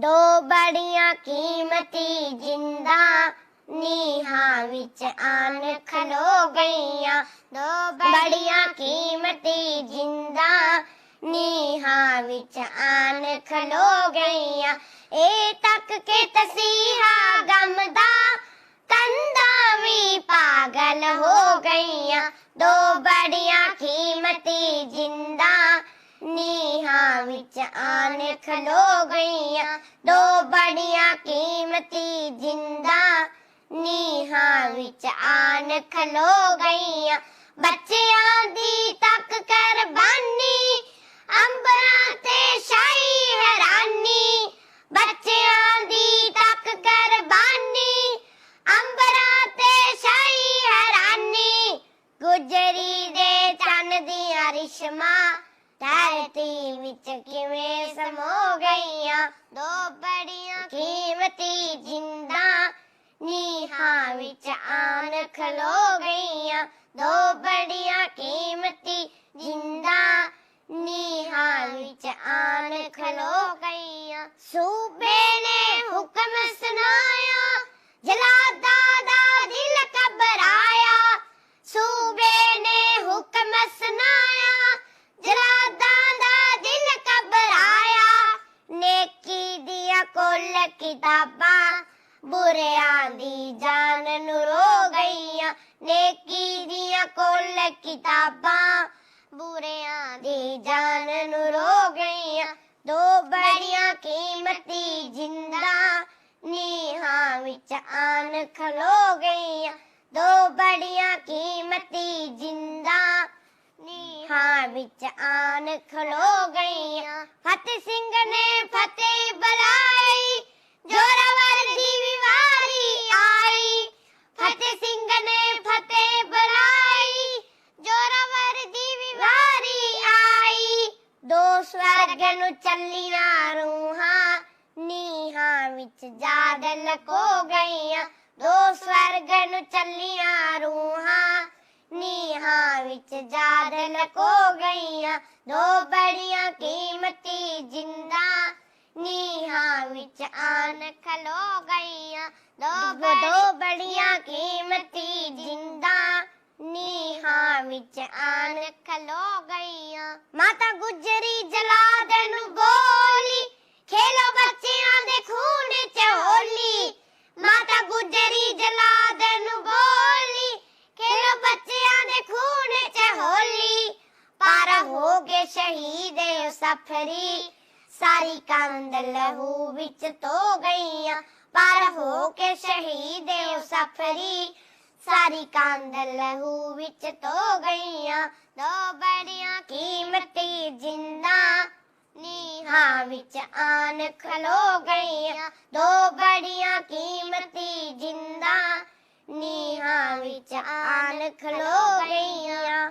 ਦੋ ਬੜੀਆਂ ਕੀਮਤੀ ਜਿੰਦਾ, ਨੀਹਾਂ ਵਿੱਚ ਆਨ ਖਲੋ ਗਈਆਂ। ਦੋ ਬੜੀਆਂ ਕੀਮਤੀ ਜਿੰਦਾ, ਨੀਹਾਂ ਵਿੱਚ ਆਨ ਖਲੋ ਗਈਆਂ। ਇਹ ਤੱਕ ਕੇ ਤਸੀਹਾ ਗਮ ਦਾ ਕੰਦਾ ਵੀ ਪਾਗਲ ਹੋ ਗਈਆਂ। ਦੋ ਬੜੀਆਂ ਕੀਮਤੀ ਜਿੰਦਾ ਵਿੱਚ ਆਨ ਖਲੋ ਗਈਆਂ। ਦੋ ਬੜੀਆਂ ਕੀਮਤੀ ਜਿੰਦਾ, ਨੀਹਾਂ ਵਿੱਚ ਆਨ ਖਲੋ ਗਈਆਂ। ਬੱਚਿਆਂ ਦੀ ਤੱਕ ਕੁਰਬਾਨੀ, ਅੰਬਰਾਂ ਤੇ ਸ਼ਾਹੀ ਹੈਰਾਨੀ। ਬੱਚਿਆਂ ਦੀ ਤੱਕ ਕੁਰਬਾਨੀ, ਅੰਬਰਾਂ ਤੇ ਸ਼ਾਹੀ ਹੈਰਾਨੀ। ਗੁਜਰੀ ਦੇ ਚੰਨ ਦੀਆਂ ਰਿਸ਼ਮਾ ਧਰਤੀ ਵਿੱਚ ਕਿਵੇਂ ਸਮੋ ਗਈਆਂ? ਦੋ ਬੜੀਆਂ ਕੀਮਤੀ ਜਿੰਦਾ ਨੀਹਾਂ ਵਿੱਚ ਆਣ ਖਲੋ ਗਈਆਂ। ਦੋ ਬੜੀਆਂ ਕੀਮਤੀ ਜਿੰਦਾ ਨੀਹਾਂ ਵਿੱਚ ਆਣ ਖਲੋ ਗਈਆਂ। ਸੂਬੇ ਨੇ ਹੁਕਮ ਕੋਲ ਕਿਤਾਬਾਂ, ਬੁਰਿਆਂ ਦੀ ਜਾਨ ਨੂੰ ਰੋ ਗਈਆਂ। ਨੇਕੀ ਦੀਆਂ ਕੁੱਲ ਕਿਤਾਬਾਂ, ਬੁਰਿਆਂ ਦੀ ਜਾਨ ਨੂੰ ਰੋ ਗਈਆਂ। ਦੋ ਬੜੀਆਂ ਕੀਮਤੀ ਜਿੰਦਾ, ਨੀਹਾਂ ਵਿੱਚ ਆਨ ਖਲੋ ਗਈਆਂ। ਦੋ ਬੜੀਆਂ ਕੀਮਤੀ ਜਿੰਦਾ ਨੀਹਾਂ ਵਿੱਚ ਆਨ ਖਲੋ ਗਈਆਂ ਫਤਿਹ ਸਿੰਘ ਨੇ ਫਤਿਹ ਬੁਲਾਈ। ਜੋਰਾਵਰ ਦੀ ਵਿਵਾਰੀ ਆਈ। ਫਤਿਹ ਸਿੰਘ ਨੇ ਫਤਿਹ ਬੁਲਾਈ। ਜੋਰਾਵਰ ਦੀ ਵਿਵਾਰੀ ਆਈ। ਦੋ ਸਵਰਗ ਨੂੰ ਚੱਲੀਆਂ ਰੂਹਾਂ। ਨੀਹਾਂ ਵਿੱਚ ਜਾਦ ਲਕੋ ਗਈਆਂ। ਦੋ ਸਵਰਗ ਨੂੰ ਚੱਲੀਆਂ ਰੂਹਾਂ। ਵਿੱਚ ਜਾਦ ਲਕੋ ਗਈਆਂ। ਦੋ ਬੜੀਆਂ ਕੀਮਤੀ ਜਿੰਦਾ ਨੀਹਾਂ ਵਿੱਚ ਆਨ ਖਲੋ ਗਈਆਂ। ਦੋ ਦੋ ਬੜੀਆਂ ਕੀਮਤੀ ਜਿੰਦਾ ਨੀਹਾਂ ਵਿੱਚ ਆਨ ਖਲੋ ਗਈਆਂ। ਮਾਤਾ ਗੁਜਰੀ ਜਲਾਦ ਨੂੰ ਬੋਲੀ ਖੇਲੋ ਸ਼ਹੀਦ ਓ ਸਫਰੀ, ਸਾਰੀ ਕੰਦ ਲਹੂ ਵਿੱਚ ਧੋ ਗਈਆਂ। ਪਰ ਹੋ ਕੇ ਸ਼ਹੀਦ ਓ ਸਫਰੀ, ਸਾਰੀ ਕੰਦ ਲਹੂ ਵਿੱਚ ਧੋ ਗਈਆਂ। ਦੋ ਬੜੀਆਂ ਕੀਮਤੀ ਜਿੰਦਾ ਨੀਹਾਂ ਵਿੱਚ ਆਨ ਖਲੋ ਗਈਆਂ। ਦੋ ਬੜੀਆਂ ਕੀਮਤੀ ਜਿੰਦਾ ਨੀਹਾਂ ਵਿੱਚ ਆਨ ਖਲੋ ਗਈਆਂ।